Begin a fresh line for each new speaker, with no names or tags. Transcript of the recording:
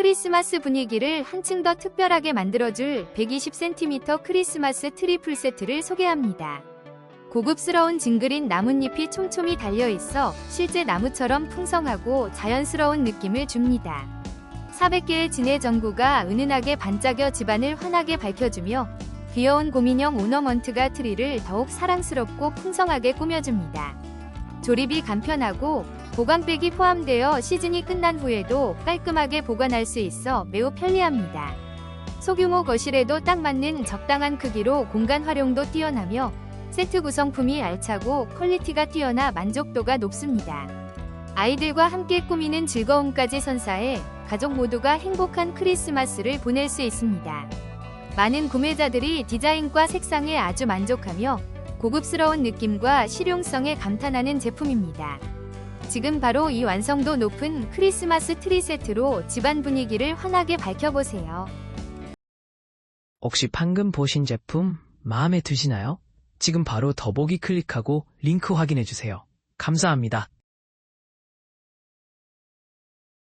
크리스마스 분위기를 한층 더 특별하게 만들어줄 120cm 크리스마스 트리플 세트를 소개합니다. 고급스러운 징그린 나뭇잎이 촘촘히 달려있어 실제 나무처럼 풍성하고 자연스러운 느낌을 줍니다. 400개의 진해 전구가 은은하게 반짝여 집안을 환하게 밝혀주며 귀여운 곰인형 오너먼트가 트리를 더욱 사랑스럽고 풍성하게 꾸며줍니다. 조립이 간편하고 보관백이 포함되어 시즌이 끝난 후에도 깔끔하게 보관할 수 있어 매우 편리합니다. 소규모 거실에도 딱 맞는 적당한 크기로 공간 활용도 뛰어나며 세트 구성품이 알차고 퀄리티가 뛰어나 만족도가 높습니다. 아이들과 함께 꾸미는 즐거움까지 선사해 가족 모두가 행복한 크리스마스를 보낼 수 있습니다. 많은 구매자들이 디자인과 색상에 아주 만족하며 고급스러운 느낌과 실용성에 감탄하는 제품입니다. 지금 바로 이 완성도 높은 크리스마스 트리 세트로 집안 분위기를 환하게 밝혀보세요.
혹시 방금 보신 제품 마음에 드시나요? 지금 바로 더보기 클릭하고 링크 확인해 주세요. 감사합니다.